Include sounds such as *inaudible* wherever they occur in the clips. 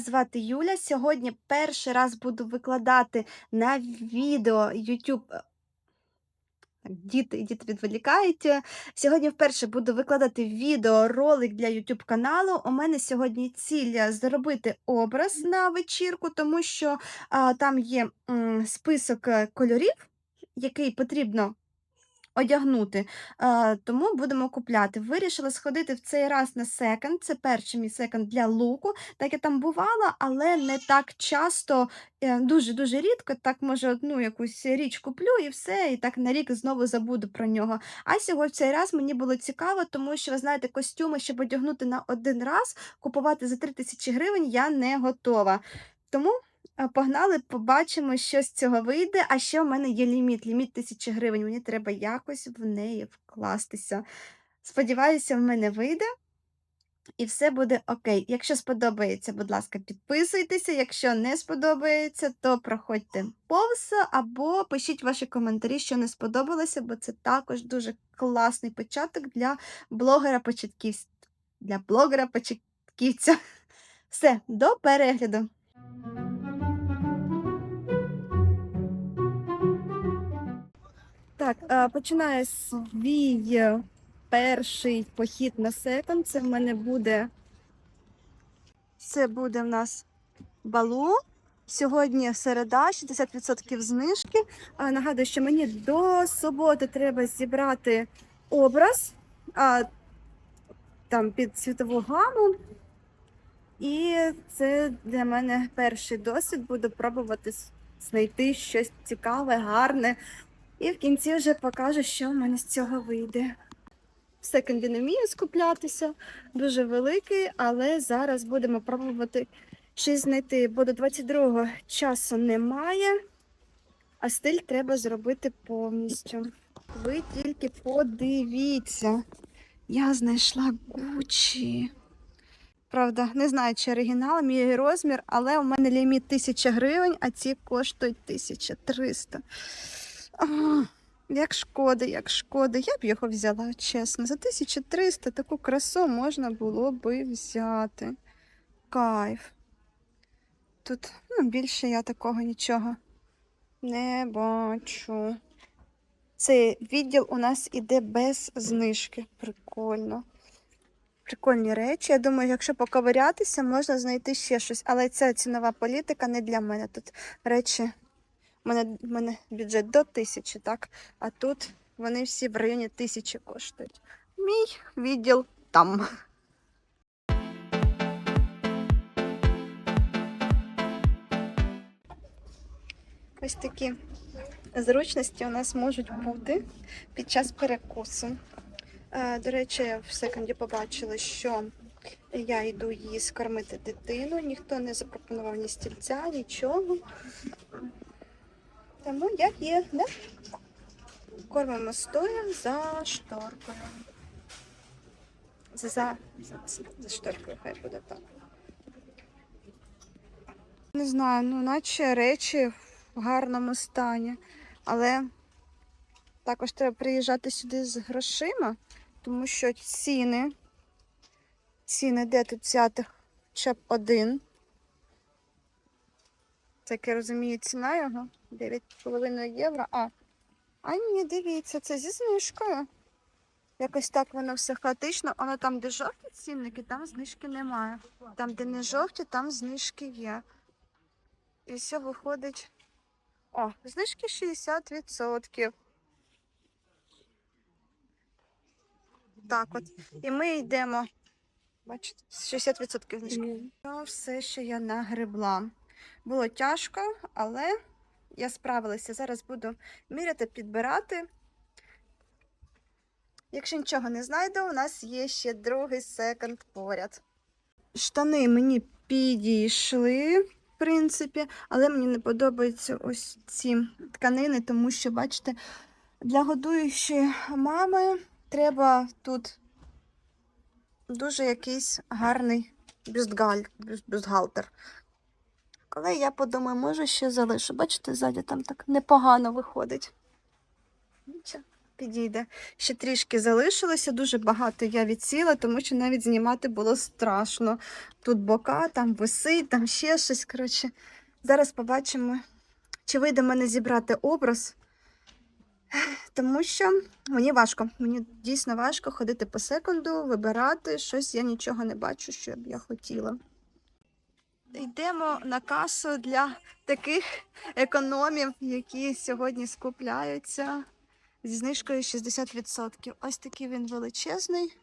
мене звати Юля. Сьогодні перший раз буду викладати на відео YouTube. е, діти, діти відволікають. Е, Сьогодні вперше буду викладати відео ролик для YouTube каналу. У мене сьогодні ціль е, зробити образ на вечірку, тому що а, там є м, список кольорів, який потрібно одягнути. Е, тому будемо купляти. Вирішила сходити в цей раз на секонд. Це перший мій секонд для луку. Так я там бувала, але не так часто, е, дуже-дуже рідко. Так, може, одну якусь річ куплю і все, і так на рік знову забуду про нього. А сьогодні в цей раз мені було цікаво, тому що, ви знаєте, костюми, щоб одягнути на один раз, купувати за 3 тисячі гривень я не готова. Тому Погнали, побачимо, що з цього вийде. А ще в мене є ліміт, ліміт 1000 гривень. Мені треба якось в неї вкластися. Сподіваюся, в мене вийде. І все буде окей. Якщо сподобається, будь ласка, підписуйтеся. Якщо не сподобається, то проходьте повз або пишіть ваші коментарі, що не сподобалося, бо це також дуже класний початок для блогера-початківця. Для блогера-початківця. Все, до перегляду! Так, е, починаю свій е, перший похід на секонд. Це в мене буде. Це буде в нас балу. Сьогодні середа, 60% знижки. Нагадую, що мені до суботи треба зібрати образ там під світову гаму. І це для мене перший досвід. Буду пробувати знайти щось цікаве, гарне. І в кінці вже покажу, що в мене з цього вийде. В не вмію скуплятися, дуже великий, але зараз будемо пробувати щось знайти, бо до 22-го часу немає, а стиль треба зробити повністю. Ви тільки подивіться. Я знайшла Гучі. Правда, не знаю, чи оригінал, мій розмір, але у мене ліміт 1000 гривень, а ці коштують 1300. Як шкода, як шкода. Я б його взяла, чесно. За 1300 таку красу можна було би взяти. Кайф. Тут ну, більше я такого нічого не бачу. Цей відділ у нас іде без знижки. Прикольно. Прикольні речі. Я думаю, якщо поковирятися, можна знайти ще щось. Але ця цінова політика не для мене. Тут речі у мене, мене бюджет до тисячі, так? А тут вони всі в районі тисячі коштують. Мій відділ там. Ось такі зручності у нас можуть бути під час перекусу. Е, До речі, в секунді побачила, що я йду її скормити дитину, ніхто не запропонував ні стільця, нічого. Тому як є, да? Кормимо стоя за шторкою. За, за, за, шторкою хай буде так. Не знаю, ну наче речі в гарному стані. Але також треба приїжджати сюди з грошима, тому що ціни, ціни, де тут взяти хоча б один. Як я розумію, ціна його 9,5 євро. А, а ні, дивіться, це зі знижкою. Якось так воно все хаотично. Воно там, де жовті цінники, там знижки немає. Там, де не жовті, там знижки є. І все виходить. О, знижки 60%. Так от. І ми йдемо. Бачите, 60% знижки. Це все, що я нагребла. Було тяжко, але я справилася. Зараз буду міряти, підбирати. Якщо нічого не знайду, у нас є ще другий секонд поряд. Штани мені підійшли, в принципі, але мені не подобаються ось ці тканини, тому що, бачите, для годуючої мами треба тут дуже якийсь гарний бюстгаль, бюстгальтер. Але я подумаю, може ще залишу. Бачите, ззаді там так непогано виходить. Підійде. Ще трішки залишилося, дуже багато я відсіла, тому що навіть знімати було страшно. Тут бока, там висить, там ще щось. Коротше, зараз побачимо, чи вийде мене зібрати образ. Тому що мені важко. Мені дійсно важко ходити по секунду, вибирати щось. Я нічого не бачу, що б я хотіла. Йдемо на касу для таких економів, які сьогодні скупляються зі знижкою 60%. Ось такий він величезний.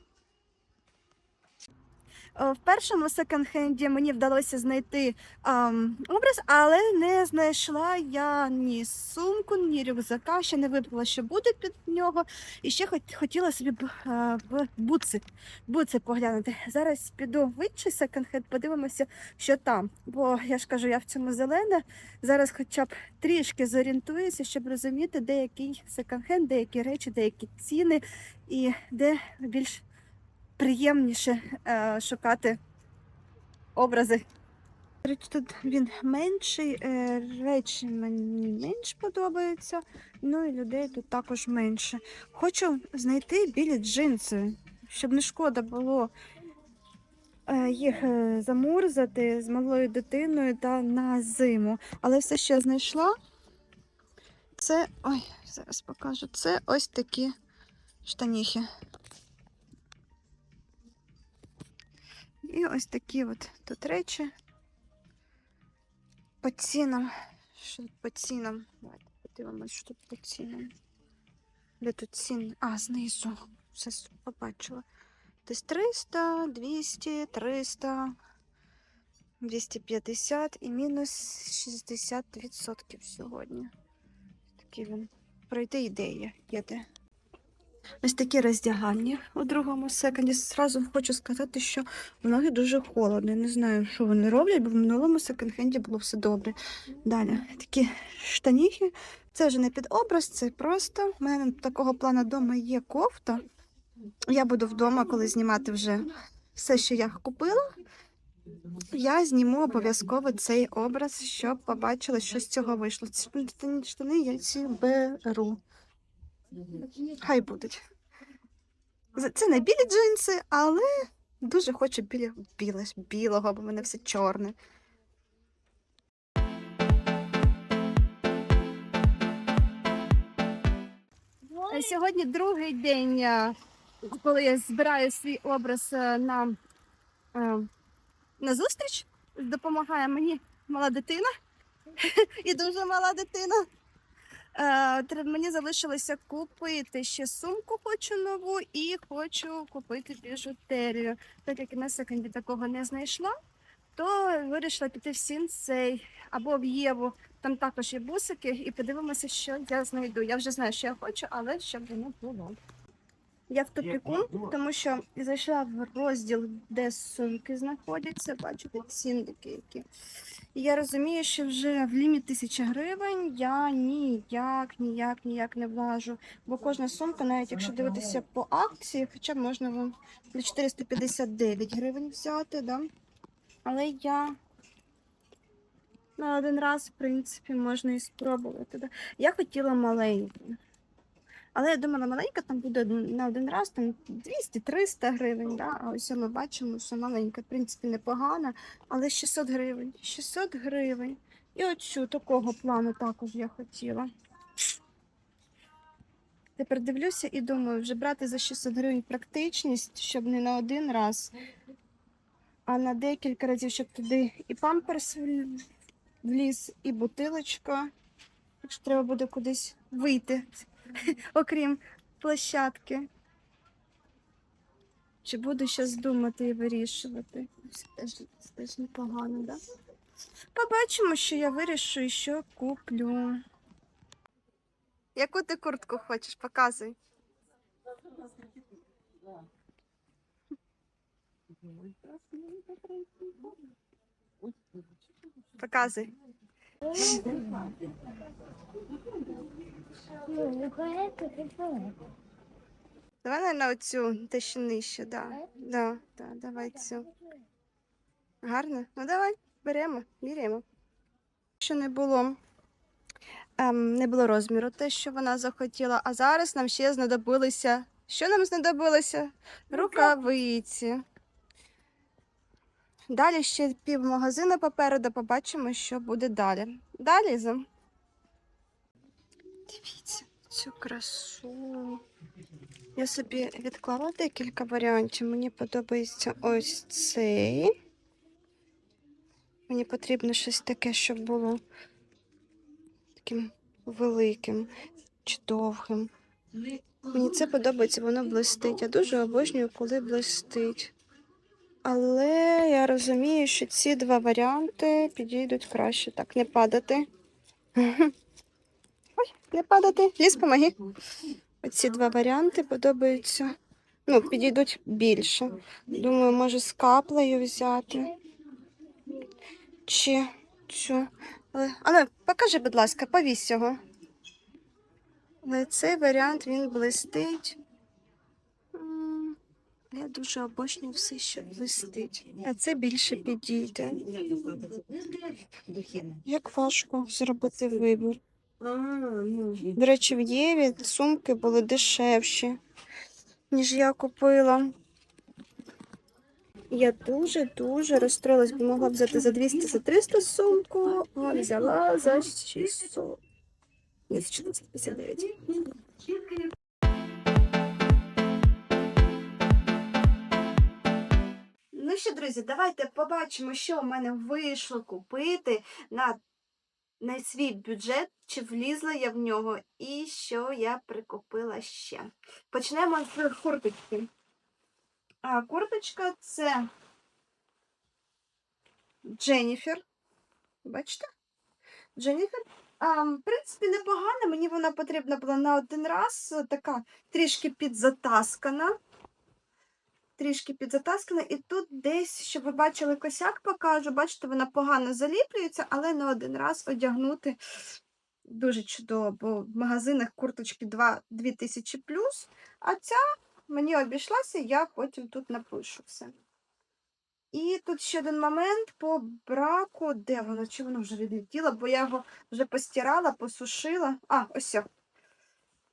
Е, В першому секонд-хенді мені вдалося знайти ам, образ, але не знайшла я ні сумку, ні рюкзака, ще не вибрала, що буде під нього. І ще хот- хотіла собі б, е, в буци, буци поглянути. Зараз піду в інший секонд-хенд, подивимося, що там. Бо я ж кажу, я в цьому зелена. Зараз хоча б трішки зорієнтуюся, щоб розуміти, де який секонд-хенд, де речі, де які ціни і де більш приємніше е, шукати образи. Тут він менший, е, речі мені менш подобаються, ну і людей тут також менше. Хочу знайти білі джинси, щоб не шкода було е, їх е, замурзати з малою дитиною та на зиму. Але все, що я знайшла, це. Ой, зараз покажу. Це ось такі штаніхи. І ось такі от тут речі. По цінам. Що по цінам? Давайте подивимось, що тут по цінам. Де тут ціни? А, знизу. Все побачила. Десь 300, 200, 300, 250 і мінус 60% сьогодні. Такий він. Пройти ідея є де. Ось такі роздягання у другому секонді. Зразу хочу сказати, що ноги дуже холодно. Не знаю, що вони роблять, бо в минулому секонд-хенді було все добре. Далі такі штаніхи. Це вже не під образ, це просто. У мене такого плану вдома є кофта. Я буду вдома, коли знімати вже все, що я купила. Я зніму обов'язково цей образ, щоб побачила, що з цього вийшло. Ці штани я ці беру. Хай будуть. Це не білі джинси, але дуже хочу білі, біле, білого, бо в мене все чорне. Сьогодні другий день, е, коли я збираю свій образ е, на, е, на зустріч. Допомагає мені мала дитина *laughs* і дуже мала дитина. Е, Мені залишилося купити ще сумку хочу нову і хочу купити біжутерію. Так як на секунді такого не знайшла, то вирішила піти в сінсей або в Єву. Там також є бусики, і подивимося, що я знайду. Я вже знаю, що я хочу, але щоб воно було. Я в тупіку, тому що зайшла в розділ, де сумки знаходяться. Бачите, цінники які. І я розумію, що вже в ліміт тисячі гривень я ніяк, ніяк, ніяк не влажу. Бо кожна сумка, навіть якщо дивитися по акції, хоча можна вам на 459 гривень взяти, да? але я на один раз, в принципі, можна і спробувати. Я хотіла маленьку. Але я думала, маленька там буде на один раз там 200-300 гривень. Да? А ось ми бачимо, що маленька, в принципі, непогана, але 600 гривень. 600 гривень. І оцю такого плану також я хотіла. Тепер дивлюся і думаю, вже брати за 600 гривень практичність, щоб не на один раз, а на декілька разів, щоб туди і памперс вліз, і бутилочка. Якщо треба буде кудись вийти, *laughs* окрім площадки. Чи буду щось думати і вирішувати? Це теж, це теж непогано, да? Побачимо, що я вирішу і що куплю. Яку ти куртку хочеш? Показуй. Показуй. *laughs* Давай на оцю те ще нижче, да. Да, да, давай цю. Гарно? Ну давай, беремо, міряємо. Що не було ем, не було розміру те, що вона захотіла. А зараз нам ще знадобилися. Що нам знадобилося? Рукавиці. Далі ще пів магазину попереду, побачимо, що буде далі. Далі за. Дивіться цю красу. Я собі відклала декілька варіантів. Мені подобається ось цей. Мені потрібно щось таке, щоб було таким великим чи довгим. Мені це подобається, воно блистить. Я дуже обожнюю, коли блистить. Але я розумію, що ці два варіанти підійдуть краще. Так, не падати. *laughs* Не падати. Ліс, помоги. Оці два варіанти подобаються. Ну, підійдуть більше. Думаю, може з каплею взяти. Чи цю. Але, але покажи, будь ласка, повісь його. Але цей варіант він блистить. Я дуже обожнюю все, що блистить. А це більше підійде. Як важко зробити вибір. До речі, в Єві сумки були дешевші, ніж я купила. Я дуже-дуже розстроїлась, бо могла взяти за 200 за 300 сумку, а взяла за 600. Ні, за 459. Ну що, друзі, давайте побачимо, що в мене вийшло купити на, на свій бюджет, чи влізла я в нього, і що я прикупила ще. Почнемо з курточки. А, курточка це Дженніфер. Бачите? Дженніфер. А, в принципі, непогана. Мені вона потрібна була на один раз. Така трішки підзатаскана. Трішки підзатаскана. І тут десь, щоб ви бачили косяк, покажу. Бачите, вона погано заліплюється, але на один раз одягнути дуже чудово, бо в магазинах курточки 2 2000 плюс, а ця мені обійшлася, я потім тут напишу все. І тут ще один момент по браку. Де воно? Чи воно вже відлетіло? Бо я його вже постирала, посушила. А, ось.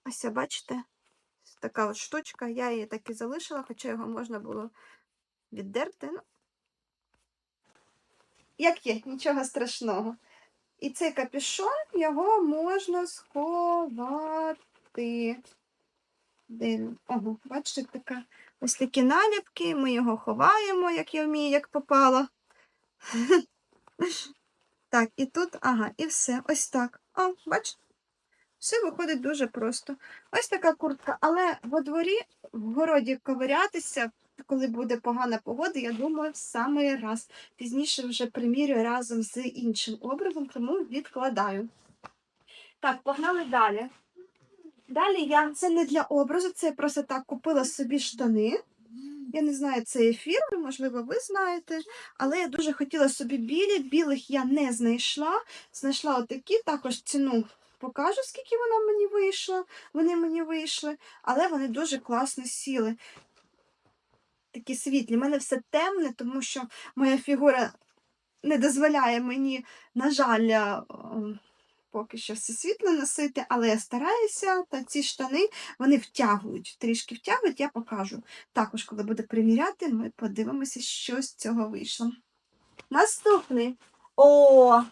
Ось, бачите? Така от штучка. Я її так і залишила, хоча його можна було віддерти. Ну, як є, нічого страшного. І цей капюшон, його можна сховати. Ого, бачите, така ось такі наліпки, ми його ховаємо, як я вмію, як попало. *laughs* Так, і тут, ага, і все. Ось так. О, бачите? Все виходить дуже просто. Ось така куртка. Але во дворі, в городі ковирятися, коли буде погана погода, я думаю, в самий раз. Пізніше вже примірюю разом з іншим образом, тому відкладаю. Так, погнали далі. Далі я це не для образу, це я просто так купила собі штани. Я не знаю, це ефір, можливо, ви знаєте. Але я дуже хотіла собі білі. Білих я не знайшла. Знайшла отакі, також ціну покажу, скільки вона мені вийшла. Вони мені вийшли, але вони дуже класно сіли. Такі світлі. У мене все темне, тому що моя фігура не дозволяє мені, на жаль, е, поки що все світло носити, але я стараюся, та ці штани вони втягують, трішки втягують, я покажу. Також, коли буду приміряти, ми подивимося, що з цього вийшло. Наступний. О!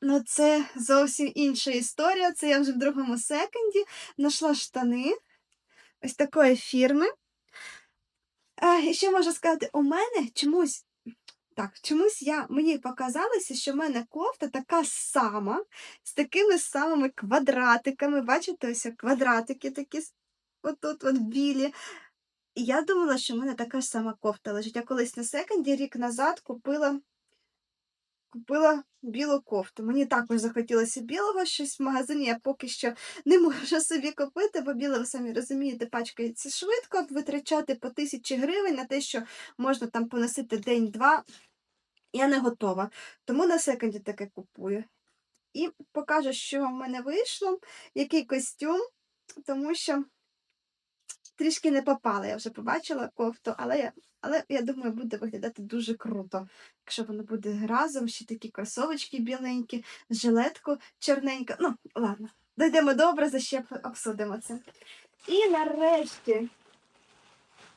Ну, це зовсім інша історія. Це я вже в другому секунді знайшла штани ось такої фірми. А, і що можу сказати, у мене чомусь. Так, чомусь я, мені показалося, що в мене кофта така сама, з такими самими квадратиками. Бачите, ось квадратики такі отут от білі. І я думала, що в мене така ж сама кофта лежить. Я колись на секонді рік назад купила, купила білу кофту. Мені також захотілося білого, щось в магазині я поки що не можу собі купити, бо біле, ви самі розумієте, пачкається швидко, витрачати по тисячі гривень на те, що можна там поносити день-два. Я не готова. Тому на секонді таке купую. І покажу, що в мене вийшло, який костюм, тому що трішки не попала. Я вже побачила кофту, але я, але я думаю, буде виглядати дуже круто. Якщо воно буде разом, ще такі кросовочки біленькі, жилетку чорненьку. Ну, ладно, дійдемо до образу, ще обсудимо це. І нарешті,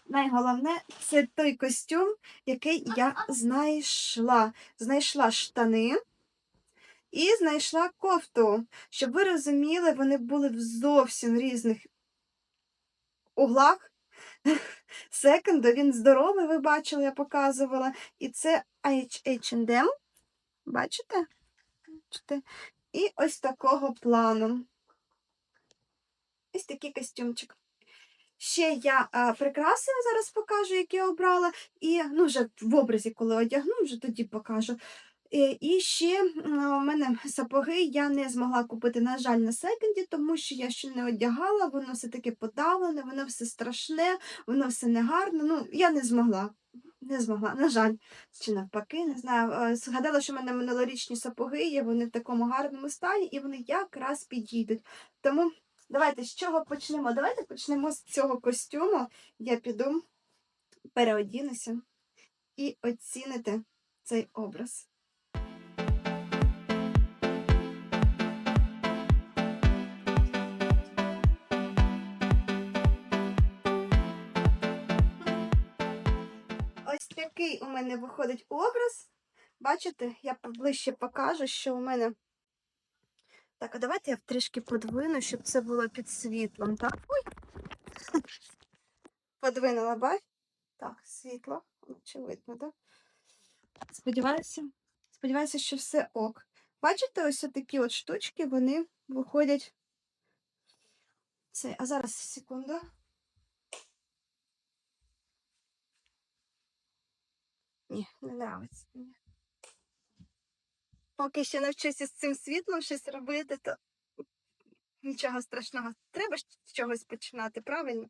найголовне, це той костюм, який я знайшла. Знайшла штани і знайшла кофту. Щоб ви розуміли, вони були в зовсім різних углах. *laughs* Секонду, він здоровий, ви бачили, я показувала. І це H&M. Бачите? Бачите? І ось такого плану. Ось такий костюмчик. Ще я а, прикраси зараз покажу, які я обрала. І ну, вже в образі, коли одягну, вже тоді покажу. І, і ще у мене сапоги я не змогла купити, на жаль, на секонді, тому що я ще не одягала, воно все таки подавлене, воно все страшне, воно все негарне. Ну, я не змогла. Не змогла, на жаль, чи навпаки, не знаю. Е, Згадала, що в мене минулорічні сапоги є, вони в такому гарному стані, і вони якраз підійдуть. Тому давайте з чого почнемо? Давайте почнемо з цього костюму. Я піду, переодінуся і оціните цей образ. Такий у мене виходить образ. Бачите, я ближче покажу, що у мене. Так, а давайте я трішки подвину, щоб це було під світлом, так? Ой. *laughs* Подвинула, бач? Так, світло. Очевидно, так? Сподіваюся. Сподіваюся, що все ок. Бачите, ось такі от штучки, вони виходять. Це, а зараз секунду. Ні, не нравиться мені. Поки ще навчуся з цим світлом щось робити, то нічого страшного. Треба ж з чогось починати, правильно?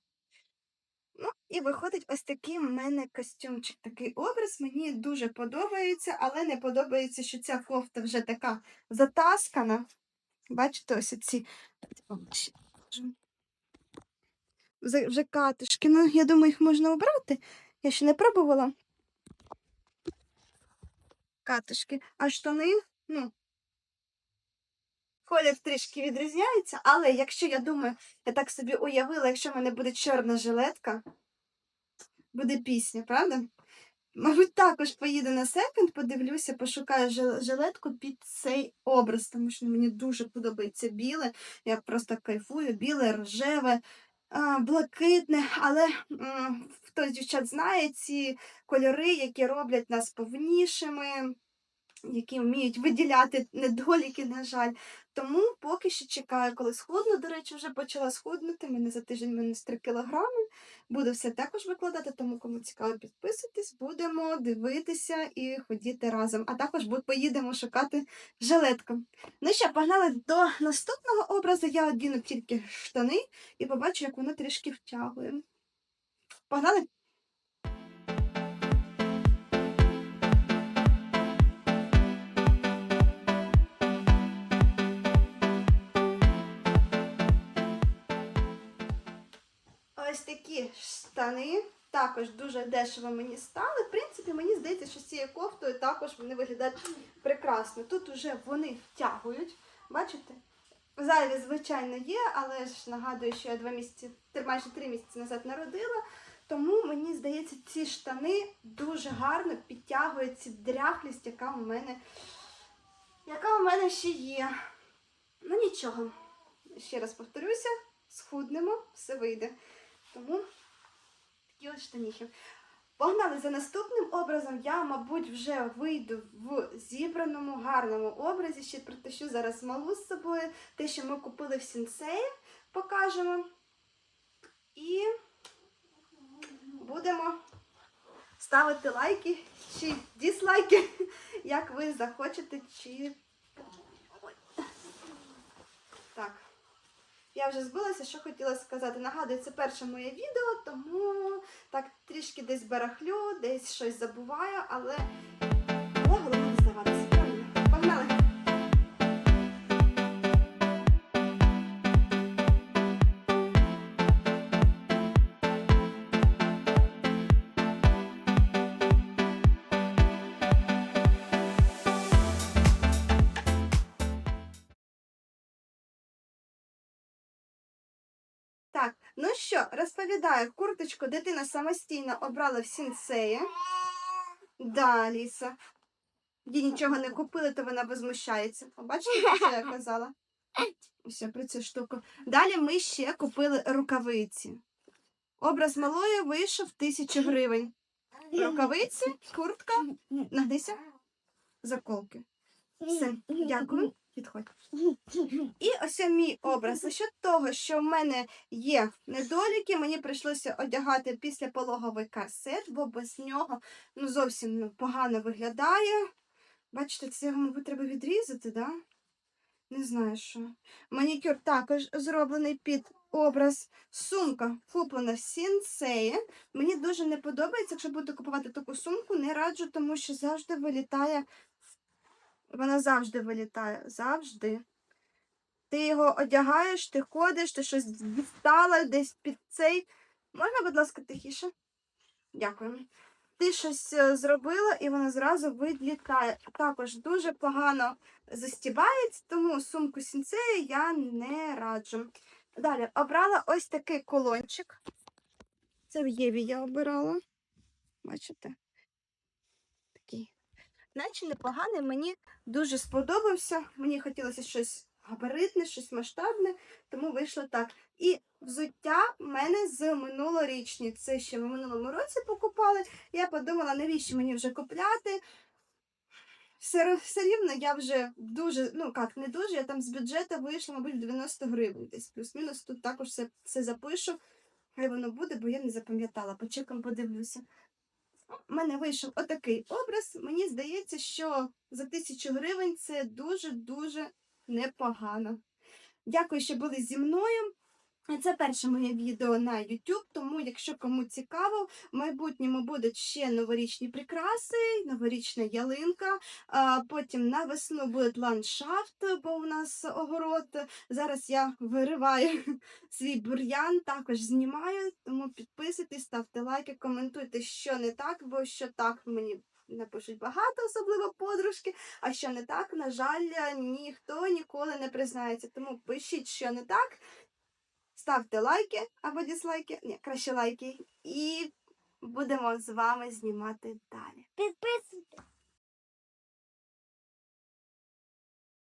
Ну, і виходить ось такий в мене костюмчик, такий образ. Мені дуже подобається, але не подобається, що ця кофта вже така затаскана. Бачите, ось ці вже, катишки. Ну, я думаю, їх можна обрати. Я ще не пробувала катишки, а штани, ну, колір трішки відрізняється, але якщо я думаю, я так собі уявила, якщо в мене буде чорна жилетка, буде пісня, правда? Мабуть, також поїду на секонд, подивлюся, пошукаю жилетку під цей образ, тому що мені дуже подобається біле. Я просто кайфую, біле, рожеве, блакитне, але хтось дівчат знає ці кольори, які роблять нас повнішими, які вміють виділяти недоліки, на жаль. Тому поки що чекаю, коли схудну. До речі, вже почала схуднути. Мене за тиждень минус 3 кілограми. Буду все також викладати, тому кому цікаво, підписуйтесь, будемо дивитися і ходіти разом. А також поїдемо шукати жилетку. Ну що, погнали до наступного образу. Я одіну тільки штани і побачу, як воно трішки втягує. Погнали? Ось такі штани. Також дуже дешево мені стали. В принципі, мені здається, що з цією кофтою також вони виглядають прекрасно. Тут вже вони втягують. Бачите? Зайві, звичайно, є, але ж нагадую, що я два місяці, майже три місяці назад народила. Тому мені здається, ці штани дуже гарно підтягують цю дряхлість, яка у мене, яка у мене ще є. Ну нічого. Ще раз повторюся, схуднемо, все вийде. Тому такі от штаніхи. Погнали за наступним образом. Я, мабуть, вже вийду в зібраному гарному образі. Ще притащу зараз малу з собою. Те, що ми купили в сінсеї, покажемо. І будемо ставити лайки чи дізлайки, як ви захочете, чи. Так. Я вже збилася, що хотіла сказати. Нагадую, це перше моє відео, тому так трішки десь барахлю, десь щось забуваю, але ну що, розповідаю, курточку дитина самостійно обрала в сінсеї. Да, Аліса. Їй нічого не купили, то вона возмущається. Побачите, що я казала? Ось про цю штуку. Далі ми ще купили рукавиці. Образ малої вийшов тисячу гривень. Рукавиці, куртка, нагнися, заколки. Все, дякую. Підходь. І ось мій образ. За що того, що в мене є недоліки, мені прийшлося одягати після пологовий корсет, бо без нього ну, зовсім погано виглядає. Бачите, це мабуть, треба відрізати, да? Не знаю що. Манікюр також зроблений під образ. Сумка куплена в сінсеї. Мені дуже не подобається, якщо буду купувати таку сумку, не раджу, тому що завжди вилітає. Вона завжди вилітає. Завжди. Ти його одягаєш, ти ходиш, ти щось дістала десь під цей. Можна, будь ласка, тихіше? Дякую. Ти щось е, зробила і вона зразу вилітає. Також дуже погано застібається, тому сумку сінцею я не раджу. Далі обрала ось такий колончик. Це в Єві я обирала. Бачите? Такий. Наче непоганий, мені дуже сподобався. Мені хотілося щось габаритне, щось масштабне, тому вийшло так. І взуття в мене з минулорічні. Це ще в минулому році покупали. Я подумала, навіщо мені вже купляти. Все, все рівно я вже дуже, ну як, не дуже, я там з бюджету вийшла, мабуть, 90 гривень. Десь плюс-мінус тут також все, все запишу. Хай воно буде, бо я не запам'ятала. По подивлюся. У мене вийшов отакий образ. Мені здається, що за тисячу гривень це дуже-дуже непогано. Дякую, що були зі мною. Це перше моє відео на YouTube, тому якщо кому цікаво, в майбутньому будуть ще новорічні прикраси, новорічна ялинка. А потім на весну буде ландшафт, бо у нас огород. Зараз я вириваю *laughs* свій бур'ян, також знімаю. Тому підписуйтесь, ставте лайки, коментуйте, що не так, бо що так мені напишуть багато, особливо подружки. А що не так, на жаль, ніхто ніколи не признається. Тому пишіть, що не так. Ставте лайки або дізлайки, ні, краще лайки, і будемо з вами знімати далі. Підписуйтесь.